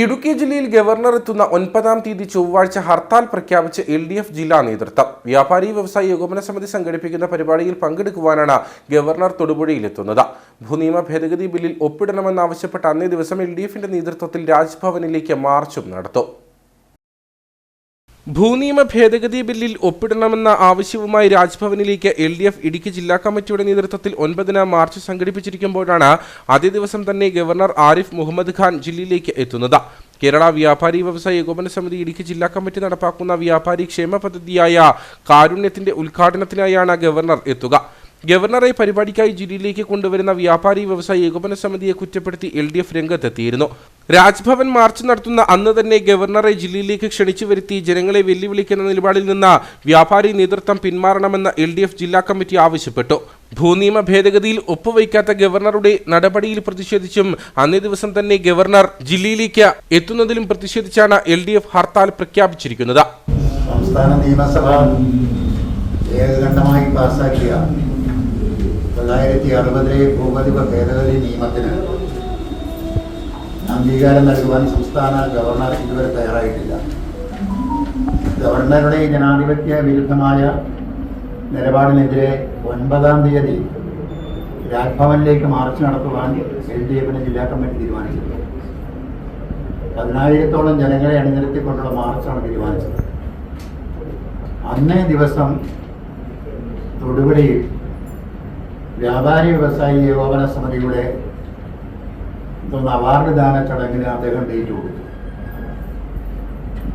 ഇടുക്കി ജില്ലയിൽ ഗവർണർ എത്തുന്ന ഒൻപതാം തീയതി ചൊവ്വാഴ്ച ഹർത്താൽ പ്രഖ്യാപിച്ച് എൽ ഡി എഫ് ജില്ലാ നേതൃത്വം. വ്യാപാരി വ്യവസായി ഏകോപന സമിതി സംഘടിപ്പിക്കുന്ന പരിപാടിയിൽ പങ്കെടുക്കുവാനാണ് ഗവർണർ തൊടുപുഴയിലെത്തുന്നത്. ഭൂനിയമ ഭേദഗതി ബില്ലിൽ ഒപ്പിടണമെന്നാവശ്യപ്പെട്ട് അന്നേ ദിവസം എൽ ഡി എഫിന്റെ നേതൃത്വത്തിൽ രാജ്ഭവനിലേക്ക് മാർച്ചും നടത്തും. ഭൂനിയമ ഭേദഗതി ബില്ലിൽ ഒപ്പിടണമെന്ന ആവശ്യവുമായി രാജ്ഭവനിലേക്ക് എൽ ഡി എഫ് ഇടുക്കി ജില്ലാ കമ്മിറ്റിയുടെ നേതൃത്വത്തിൽ ഒൻപതിന് മാർച്ച് സംഘടിപ്പിച്ചിരിക്കുമ്പോഴാണ് അതേ ദിവസം തന്നെ ഗവർണർ ആരിഫ് മുഹമ്മദ് ഖാൻ ജില്ലയിലേക്ക് എത്തുന്നത്. കേരള വ്യാപാരി വ്യവസായ ഏകോപന സമിതി ഇടുക്കി ജില്ലാ കമ്മിറ്റി നടപ്പാക്കുന്ന വ്യാപാരി ക്ഷേമ പദ്ധതിയായ കാരുണ്യത്തിന്റെ ഉദ്ഘാടനത്തിനായാണ് ഗവർണർ എത്തുക. ഗവർണറെ പരിപാടിക്കായി ജില്ലയിലേക്ക് കൊണ്ടുവരുന്ന വ്യാപാരി വ്യവസായ ഏകോപന സമിതിയെ കുറ്റപ്പെടുത്തി എൽ ഡി എഫ് രംഗത്തെത്തിയിരുന്നു. രാജ്ഭവൻ മാർച്ച് നടത്തുന്ന അന്ന് തന്നെ ഗവർണറെ ജില്ലയിലേക്ക് ക്ഷണിച്ചു വരുത്തി ജനങ്ങളെ വെല്ലുവിളിക്കുന്ന നിലപാടിൽ നിന്ന് വ്യാപാരി നേതൃത്വം പിന്മാറണമെന്ന് എൽ ഡി എഫ് ജില്ലാ കമ്മിറ്റി ആവശ്യപ്പെട്ടു. ഭൂനിയമ ഭേദഗതിയിൽ ഒപ്പുവയ്ക്കാത്ത ഗവർണറുടെ നടപടിയിൽ പ്രതിഷേധിച്ചും അന്നേ ദിവസം തന്നെ ഗവർണർ ജില്ലയിലേക്ക് എത്തുന്നതിലും പ്രതിഷേധിച്ചാണ് എൽ ഡി എഫ് ഹർത്താൽ പ്രഖ്യാപിച്ചിരിക്കുന്നത്. സംസ്ഥാന നിയമസഭ പാസാക്കിയ ഭേദഗതി നിയമത്തിന് അംഗീകാരം നൽകുവാൻ സംസ്ഥാന ഗവർണർ ഇതുവരെ തയ്യാറായിട്ടില്ല. ഗവർണറുടെ ജനാധിപത്യ വിരുദ്ധമായ നിലപാടിനെതിരെ ഒൻപതാം തീയതി രാജ്ഭവനിലേക്ക് മാർച്ച് നടത്തുവാൻ എൽ ഡി എഫിന് ജില്ലാ കമ്മിറ്റി തീരുമാനിച്ചിട്ടുണ്ട് പതിനായിരത്തോളം ജനങ്ങളെ അണിനിരത്തിക്കൊണ്ടുള്ള മാർച്ചാണ് തീരുമാനിച്ചത്. അന്നേ ദിവസം തൊടുപുഴയിൽ വ്യാപാരി വ്യവസായി ഏകോപന സമിതിയുടെ ഇതൊന്ന് അവാർഡ് ദാന ചടങ്ങിന് അദ്ദേഹം ഡേറ്റ് കൊടുത്തു.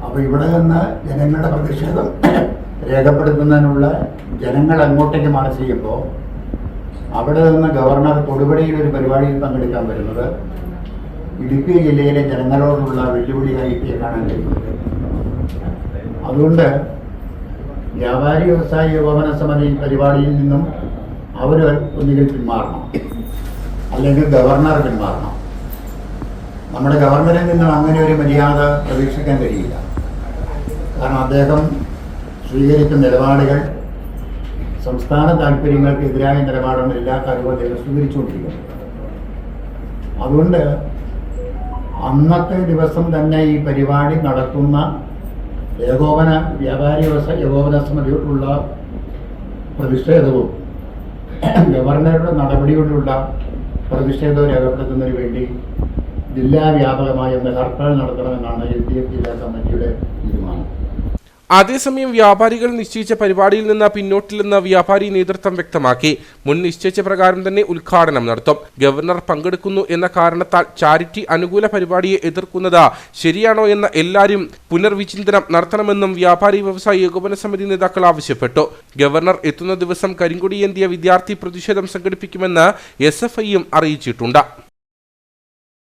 അപ്പോൾ ഇവിടെ നിന്ന് ജനങ്ങളുടെ പ്രതിഷേധം രേഖപ്പെടുത്തുന്നതിനുള്ള ജനങ്ങൾ അങ്ങോട്ടേക്ക് മാർച്ച് ചെയ്യുമ്പോൾ അവിടെ നിന്ന് ഗവർണർ തൊടുപുഴയിൽ ഒരു പരിപാടിയിൽ പങ്കെടുക്കാൻ വരുന്നത് ഇടുക്കി ജില്ലയിലെ ജനങ്ങളോടുള്ള വെല്ലുവിളിയായി കാണാൻ കഴിയുന്നത് അതുകൊണ്ട് വ്യാപാരി വ്യവസായ ഏകോപന സമിതി പരിപാടിയിൽ നിന്നും അവർ ഒന്നുകിൽ പിന്മാറണം. അല്ലെങ്കിൽ ഗവർണർ പിന്മാറണം. നമ്മുടെ ഗവർണറിൽ നിന്നും അങ്ങനെ ഒരു മര്യാദ പ്രതീക്ഷിക്കാൻ കഴിയില്ല. കാരണം അദ്ദേഹം സ്വീകരിക്കുന്ന നിലപാടുകൾ സംസ്ഥാന താല്പര്യങ്ങൾക്ക് എതിരായ നിലപാടാണ് എല്ലാ കാര്യവും അദ്ദേഹം സ്വീകരിച്ചുകൊണ്ടിരിക്കുന്നത് അതുകൊണ്ട് അന്നത്തെ ദിവസം തന്നെ ഈ പരിപാടി നടത്തുന്ന ഏകോപന വ്യാപാരി വ്യവസ്ഥ ഏകോപന സമിതിയോടുള്ള പ്രതിഷേധവും ഗവർണറുടെ നടപടിയോടുള്ള പ്രതിഷേധവും രേഖപ്പെടുത്തുന്നതിന് വേണ്ടി തീരുമാനം. അതേസമയം വ്യാപാരികൾ നിശ്ചയിച്ച പരിപാടിയിൽ നിന്ന് പിന്നോട്ടില്ലെന്ന് വ്യാപാരി നേതൃത്വം വ്യക്തമാക്കി. മുൻ നിശ്ചയിച്ച പ്രകാരം തന്നെ ഉദ്ഘാടനം നടത്തും. ഗവർണർ പങ്കെടുക്കുന്നു എന്ന കാരണത്താൽ ചാരിറ്റി അനുകൂല പരിപാടിയെ എതിർക്കുന്നത് ശരിയാണോ എന്ന് എല്ലാവരും പുനർവിചിന്തനം നടത്തണമെന്നും വ്യാപാരി വ്യവസായ ഏകോപന സമിതി നേതാക്കൾ ആവശ്യപ്പെട്ടു. ഗവർണർ എത്തുന്ന ദിവസം കരിങ്കൊടിയേന്തിയ വിദ്യാർത്ഥി പ്രതിഷേധം സംഘടിപ്പിക്കുമെന്ന് എസ് അറിയിച്ചിട്ടുണ്ട്.